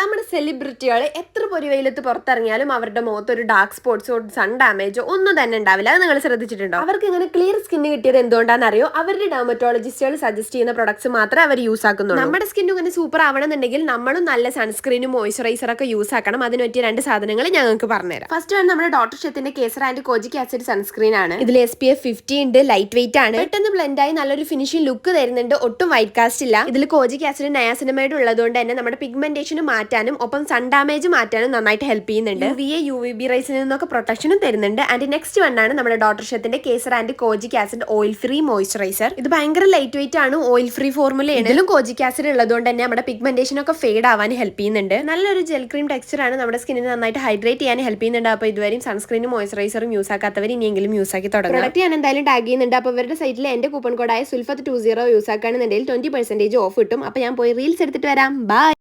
നമ്മുടെ സെലിബ്രിറ്റികൾ എത്ര പൊരി വെയിലത്ത് പുറത്തിറങ്ങിയാലും അവരുടെ മുഖത്ത് ഒരു ഡാർക്ക് സ്പോട്ട്സോ സൺ ഡാമേജോ ഒന്നും തന്നെ ഉണ്ടാവില്ല. അത് നിങ്ങൾ ശ്രദ്ധിച്ചിട്ടുണ്ടോ? അവർക്ക് ഇങ്ങനെ ക്ലിയർ സ്കിന്ന് കിട്ടിയത് എന്തുകൊണ്ടാണെന്ന് അറിയോ അവരുടെ ഡെർമറ്റോളജിസ്റ്റുകൾ സജസ്റ്റ് ചെയ്യുന്ന പ്രൊഡക്ട്സ് മാത്രമേ അവർ യൂസ് ആക്കുന്നുള്ളൂ. നമ്മുടെ സ്കിന്നും ഇങ്ങനെ സൂപ്പർ ആവണമെന്നുണ്ടെങ്കിൽ നമ്മളും നല്ല സൺസ്ക്രീനും മോയ്സ്ചറൈസർ ഒക്കെ യൂസ് ആക്കണം. അതിന് പറ്റിയ രണ്ട് സാധനങ്ങൾ ഞങ്ങൾക്ക് പറഞ്ഞുതരാം. ഫസ്റ്റ് വൺ നമ്മുടെ doctor ഷെത്തിന്റെ kesar and kojic acid sunscreen ആണ്. ഇതിൽ എസ് പി എഫ് ഫിഫ്റ്റി ഉണ്ട് ലൈറ്റ് വെയിറ്റ് ആണ്. പെട്ടെന്ന് ബ്ലെൻഡ് ആയി നല്ലൊരു ഫിനിഷിംഗ് ലുക്ക് തരുന്നുണ്ട്. ഒട്ടും വൈറ്റ് കാസ്റ്റ് ഇല്ല. ഇതിൽ കോജിക് ആസിഡ് നയാസിനമൈഡ് ഉള്ളതുകൊണ്ട് തന്നെ നമ്മുടെ പിഗ്മെന്റേഷൻ മാറ്റാനും ഒപ്പം സൺ ഡാമേജ് മാറ്റാനും നന്നായിട്ട് ഹെൽപ്പ് ചെയ്യുന്നുണ്ട്. V A U V B റൈസിൽ നിന്നൊക്കെ പ്രൊട്ടക്ഷനും തരുന്നുണ്ട്. ആൻഡ് നെക്സ്റ്റ് വൺ ആണ് നമ്മുടെ doctor ഷെത്തിന്റെ kesar and kojic acid oil free moisturiser ഇത് ഭയങ്കര ലൈറ്റ് വെയിറ്റ് ആണ് ഓയിൽ ഫ്രീ ഫോർമുലയാണ് ഇതിലും കോജിക് ആസിഡ് ഉള്ളതുകൊണ്ട് തന്നെ നമ്മുടെ പിഗ്മെന്റേഷൻ ഒക്കെ ഫെയ്ഡ് ആവാൻ ഹെൽപ്പ് ചെയ്യുന്നുണ്ട്. നല്ലൊരു ജെൽ ക്രീം ടെക്സ്ചർ ആണ് നമ്മുടെ സ്കിന്നിന് നന്നായിട്ട് ഹൈഡ്രേറ്റ് ചെയ്യാൻ ഹെൽപ്പ് ചെയ്യുന്നുണ്ട്. അപ്പോൾ ഇതുവരെയും സൺസ്ക്രീനും മോയ്സ്ചറൈസറും യൂസ് ആക്കാത്തവർ ഇനിയെങ്കിലും യൂസ് ആക്കി തുടങ്ങും പ്രൊഡക്റ്റ് ഞാൻ എന്തായാലും ടാഗ് ചെയ്യുന്നുണ്ട്. അപ്പോൾ അവരുടെ സൈറ്റിൽ എന്റെ കൂപ്പൺ കോഡായ സുൽഫത്ത് ടു സീറോ യൂസ് ആക്കുകയാണെന്നുണ്ടെങ്കിൽ ട്വന്റി പെർസെന്റേജ് ഓഫ് കിട്ടും. അപ്പോൾ ഞാൻ പോയി റീൽസ് എടുത്തിട്ട് വരാം. ബൈ